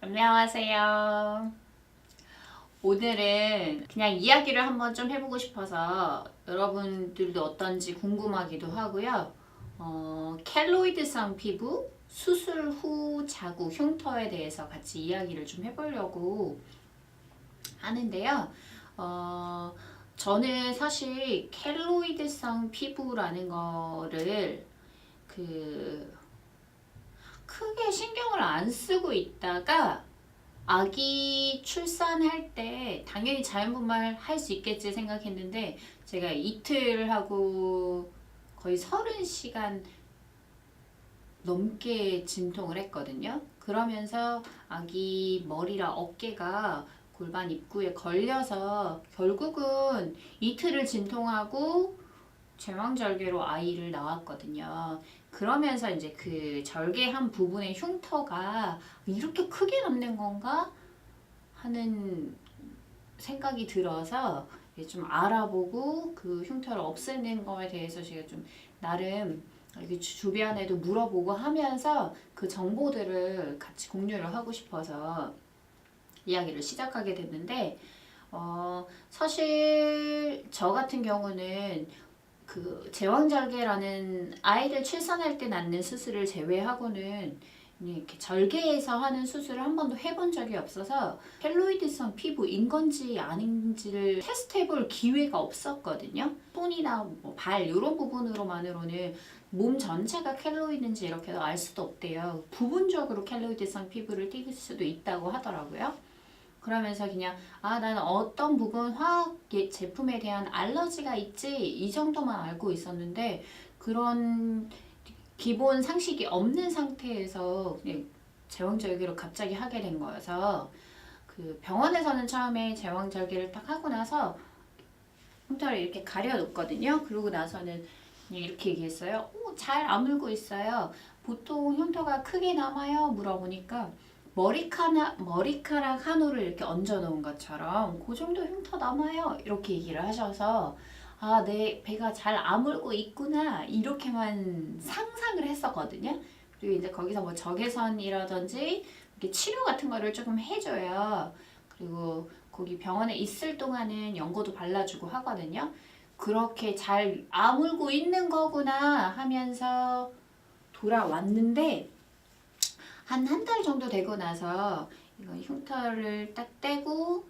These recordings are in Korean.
안녕하세요. 오늘은 그냥 이야기를 한번 좀 해보고 싶어서 여러분들도 어떤지 궁금하기도 하고요. 어, 켈로이드성 피부 수술 후 자국 흉터에 대해서 같이 이야기를 좀 해보려고 하는데요. 어, 저는 사실 켈로이드성 피부라는 거를 그 크게 신경을 안 쓰고 있다가 아기 출산할 때 당연히 자연분말 할 수 있겠지 생각했는데 제가 이틀 하고 거의 30시간 넘게 진통을 했거든요. 그러면서 아기 머리랑 어깨가 골반 입구에 걸려서 결국은 이틀을 진통하고 제왕절개로 아이를 낳았거든요. 그러면서 이제 그 절개한 부분의 흉터가 이렇게 크게 남는 건가 하는 생각이 들어서 좀 알아보고 그 흉터를 없애는 거에 대해서 제가 좀 나름 이렇게 주- 주변에도 물어보고 하면서 그 정보들을 같이 공유를 하고 싶어서 이야기를 시작하게 됐는데 어, 사실 저 같은 경우는 그 제왕절개라는 아이를 출산할 때 낳는 수술을 제외하고는 이렇게 절개에서 하는 수술을 한 번도 해본 적이 없어서 켈로이드성 피부인 건지 아닌지를 테스트해볼 기회가 없었거든요. 손이나 뭐 발 이런 부분으로만으로는 몸 전체가 켈로이드인지 이렇게 알 수도 없대요. 부분적으로 켈로이드성 피부를 띄울 수도 있다고 하더라고요. 그러면서 그냥 아 나는 어떤 부분 화학 예- 제품에 대한 알러지가 있지 이 정도만 알고 있었는데 그런 기본 상식이 없는 상태에서 그냥 제왕절개를 갑자기 하게 된 거여서 그 병원에서는 처음에 제왕절개를 딱 하고 나서 흉터를 이렇게 가려놓거든요. 그러고 나서는 이렇게 얘기했어요. 오, 잘 아물고 있어요. 보통 흉터가 크게 남아요. 물어보니까 머리카락, 머리카락 한 올을 이렇게 얹어 놓은 것처럼 그 정도 흉터 남아요. 이렇게 얘기를 하셔서 아, 내 배가 잘 아물고 있구나. 이렇게만 상상을 했었거든요. 그리고 이제 거기서 뭐 적외선이라든지 이렇게 치료 같은 거를 조금 해줘요. 그리고 거기 병원에 있을 동안은 연고도 발라주고 하거든요. 그렇게 잘 아물고 있는 거구나 하면서 돌아왔는데 한 한 달 정도 되고 나서 이거 흉터를 딱 떼고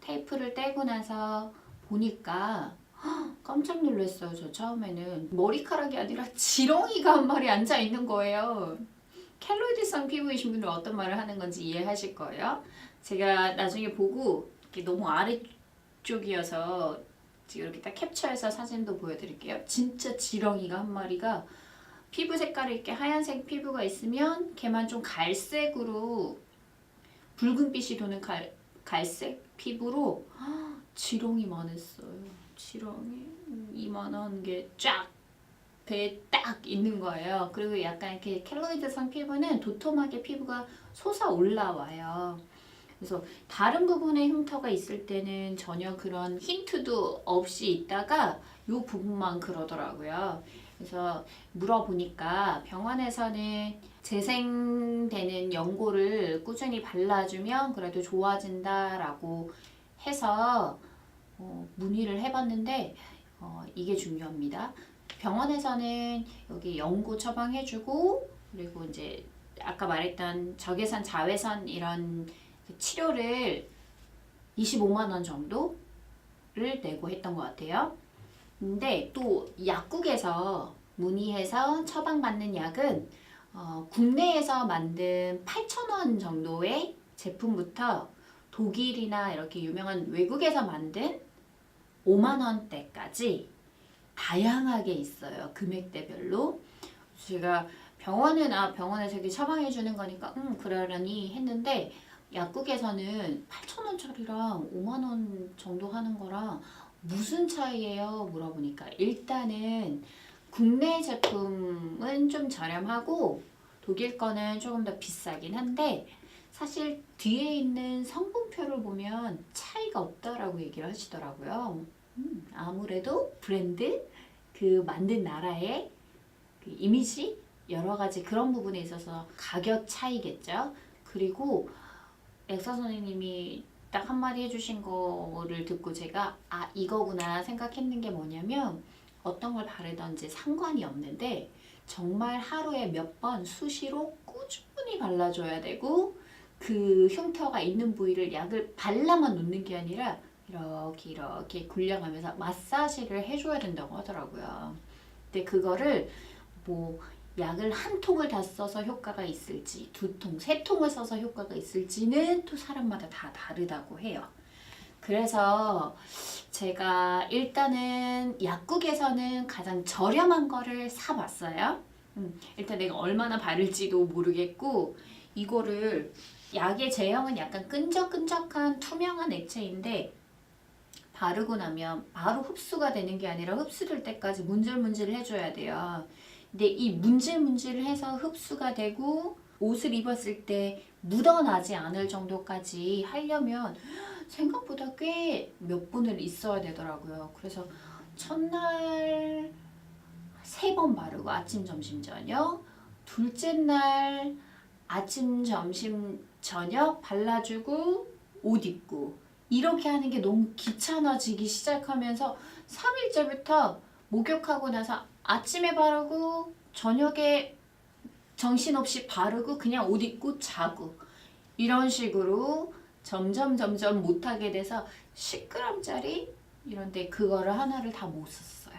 테이프를 떼고 나서 보니까 헉, 깜짝 놀랐어요. 저 처음에는 머리카락이 아니라 지렁이가 한 마리 앉아 있는 거예요. 켈로이드성 피부이신 분들 어떤 말을 하는 건지 이해하실 거예요. 제가 나중에 보고 너무 아래쪽이어서 이렇게 딱 캡처해서 사진도 보여드릴게요. 진짜 지렁이가 한 마리가 피부 색깔이 이렇게 하얀색 피부가 있으면 걔만 좀 갈색으로 붉은빛이 도는 갈, 갈색 피부로 헉, 지렁이 많았어요. 지렁이 이만한 게 쫙 배에 딱 있는 거예요. 그리고 약간 이렇게 켈로이드성 피부는 도톰하게 피부가 솟아 올라와요. 그래서 다른 부분에 흉터가 있을 때는 전혀 그런 힌트도 없이 있다가 이 부분만 그러더라고요. 그래서 물어보니까 병원에서는 재생되는 연고를 꾸준히 발라주면 그래도 좋아진다라고 해서 어, 문의를 해봤는데 어, 이게 중요합니다. 병원에서는 여기 연고 처방해주고 그리고 이제 아까 말했던 적외선, 자외선 이런 그 치료를 25만 원 정도를 내고 했던 것 같아요. 근데 또 약국에서 문의해서 처방받는 약은 어, 국내에서 만든 8,000원 정도의 제품부터 독일이나 이렇게 유명한 외국에서 만든 5만 원대까지 다양하게 있어요. 금액대별로. 제가 병원은 아 병원에서 이렇게 처방해 주는 거니까 음 그러려니 했는데 약국에서는 8,000원짜리랑 5만 원 정도 하는 거랑 무슨 차이예요? 물어보니까 일단은 국내 제품은 좀 저렴하고 독일 거는 조금 더 비싸긴 한데 사실 뒤에 있는 성분표를 보면 차이가 없다라고 얘기를 하시더라고요. 음, 아무래도 브랜드 그 만든 나라의 그 이미지 여러 가지 그런 부분에 있어서 가격 차이겠죠. 그리고 엑사 선생님이 딱 한마디 해주신 거를 듣고 제가 아 이거구나 생각했는 게 뭐냐면 어떤 걸 바르던지 상관이 없는데 정말 하루에 몇 번 수시로 꾸준히 발라줘야 되고 그 흉터가 있는 부위를 약을 발라만 놓는 게 아니라 이렇게 이렇게 굴려가면서 마사지를 해줘야 된다고 하더라고요. 근데 그거를 뭐 약을 한 통을 다 써서 효과가 있을지 두 통, 세 통을 써서 효과가 있을지는 또 사람마다 다 다르다고 해요. 그래서 제가 일단은 약국에서는 가장 저렴한 거를 사봤어요. 음, 일단 내가 얼마나 바를지도 모르겠고 이거를 약의 제형은 약간 끈적끈적한 투명한 액체인데 바르고 나면 바로 흡수가 되는 게 아니라 흡수될 때까지 문질문질 해줘야 돼요. 근데 이 문질문질을 해서 흡수가 되고 옷을 입었을 때 묻어나지 않을 정도까지 하려면 생각보다 꽤 몇 분을 있어야 되더라고요. 그래서 첫날 세 번 바르고 아침, 점심, 저녁. 둘째 날 아침, 점심, 저녁 발라주고 옷 입고 이렇게 하는 게 너무 귀찮아지기 시작하면서 3일째부터 목욕하고 나서 아침에 바르고 저녁에 정신없이 바르고 그냥 옷 입고 자고 이런 식으로 점점 점점 못하게 돼서 10g짜리 이런데 그거를 하나를 다 못 썼어요.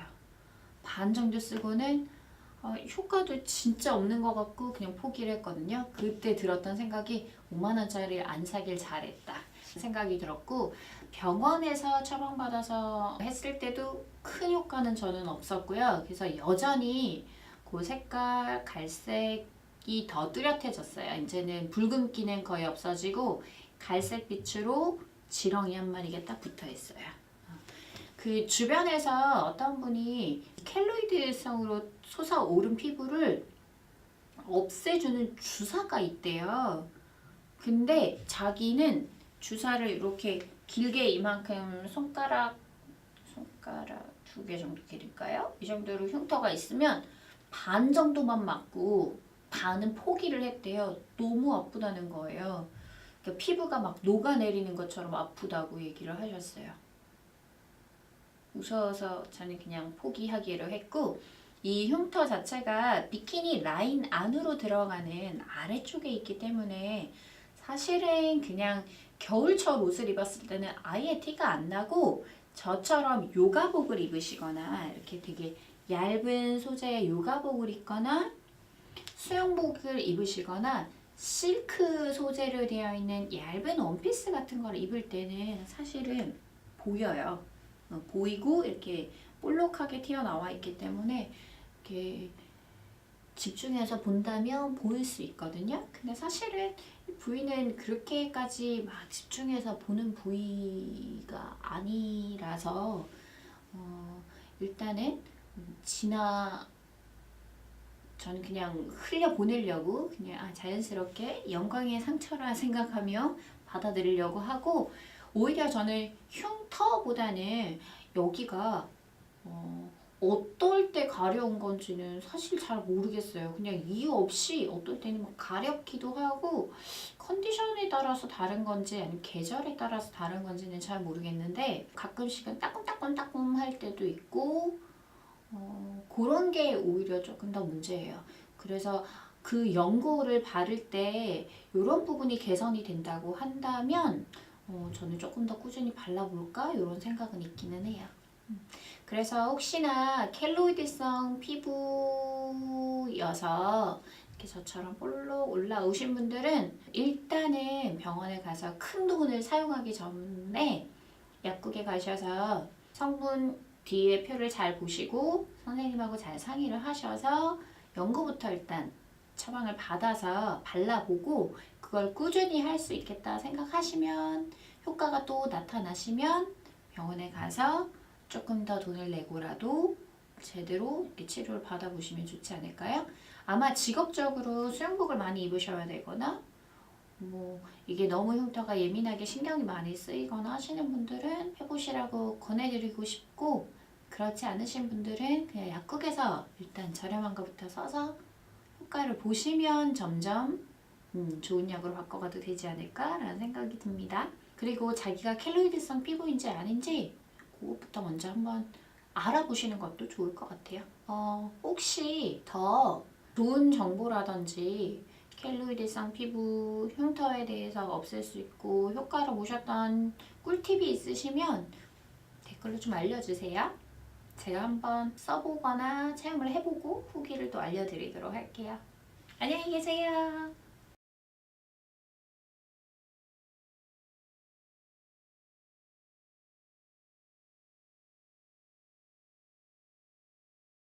반 정도 쓰고는 어, 효과도 진짜 없는 것 같고 그냥 포기를 했거든요. 그때 들었던 생각이 5만 원짜리를 안 사길 잘했다 생각이 들었고 병원에서 처방받아서 했을 때도 큰 효과는 저는 없었고요. 그래서 여전히 그 색깔 갈색이 더 뚜렷해졌어요. 이제는 붉은기는 거의 없어지고 갈색 빛으로 지렁이 한 마리가 딱 붙어 있어요. 그 주변에서 어떤 분이 켈로이드성으로 솟아오른 피부를 없애주는 주사가 있대요. 근데 자기는 주사를 이렇게 길게 이만큼 손가락 손가락 두 개 정도 길일까요? 이 정도로 흉터가 있으면 반 정도만 맞고 반은 포기를 했대요. 너무 아프다는 거예요. 그러니까 피부가 막 녹아내리는 것처럼 아프다고 얘기를 하셨어요. 무서워서 저는 그냥 포기하기로 했고 이 흉터 자체가 비키니 라인 안으로 들어가는 아래쪽에 있기 때문에 사실은 그냥 겨울철 옷을 입었을 때는 아예 티가 안 나고 저처럼 요가복을 입으시거나 이렇게 되게 얇은 소재의 요가복을 입거나 수영복을 입으시거나 실크 소재로 되어 있는 얇은 원피스 같은 걸 입을 때는 사실은 보여요. 어, 보이고 이렇게 볼록하게 튀어나와 있기 때문에 이렇게 집중해서 본다면 보일 수 있거든요. 근데 사실은 이 부위는 그렇게까지 막 집중해서 보는 부위가 아니라서 어, 일단은 지나 저는 그냥 흘려 보내려고 그냥 아, 자연스럽게 영광의 상처라 생각하며 받아들이려고 하고 오히려 저는 흉터보다는 여기가 어, 어떨 때 가려운 건지는 사실 잘 모르겠어요. 그냥 이유 없이 어떨 때는 막 가렵기도 하고 컨디션에 따라서 다른 건지 아니면 계절에 따라서 다른 건지는 잘 모르겠는데 가끔씩은 따끔따끔따끔 할 때도 있고 어, 그런 게 오히려 조금 더 문제예요. 그래서 그 연고를 바를 때 이런 부분이 개선이 된다고 한다면 어, 저는 조금 더 꾸준히 발라볼까 이런 생각은 있기는 해요. 음. 그래서 혹시나 켈로이드성 피부여서 이렇게 저처럼 볼록 올라오신 분들은 일단은 병원에 가서 큰 돈을 사용하기 전에 약국에 가셔서 성분 뒤에 표를 잘 보시고 선생님하고 잘 상의를 하셔서 연고부터 일단 처방을 받아서 발라보고 그걸 꾸준히 할 수 있겠다 생각하시면 효과가 또 나타나시면 병원에 가서 조금 더 돈을 내고라도 제대로 이렇게 치료를 받아보시면 좋지 않을까요? 아마 직업적으로 수영복을 많이 입으셔야 되거나 뭐 이게 너무 흉터가 예민하게 신경이 많이 쓰이거나 하시는 분들은 해보시라고 권해드리고 싶고 그렇지 않으신 분들은 그냥 약국에서 일단 저렴한 것부터 써서 효과를 보시면 점점 음, 좋은 약으로 바꿔가도 되지 않을까라는 생각이 듭니다. 그리고 자기가 켈로이드성 피부인지 아닌지 그것부터 먼저 한번 알아보시는 것도 좋을 것 같아요. 어, 혹시 더 좋은 정보라든지 켈로이드성 피부 흉터에 대해서 없앨 수 있고 효과를 보셨던 꿀팁이 있으시면 댓글로 좀 알려주세요. 제가 한번 써보거나 체험을 해보고 후기를 또 알려드리도록 할게요. 안녕히 계세요.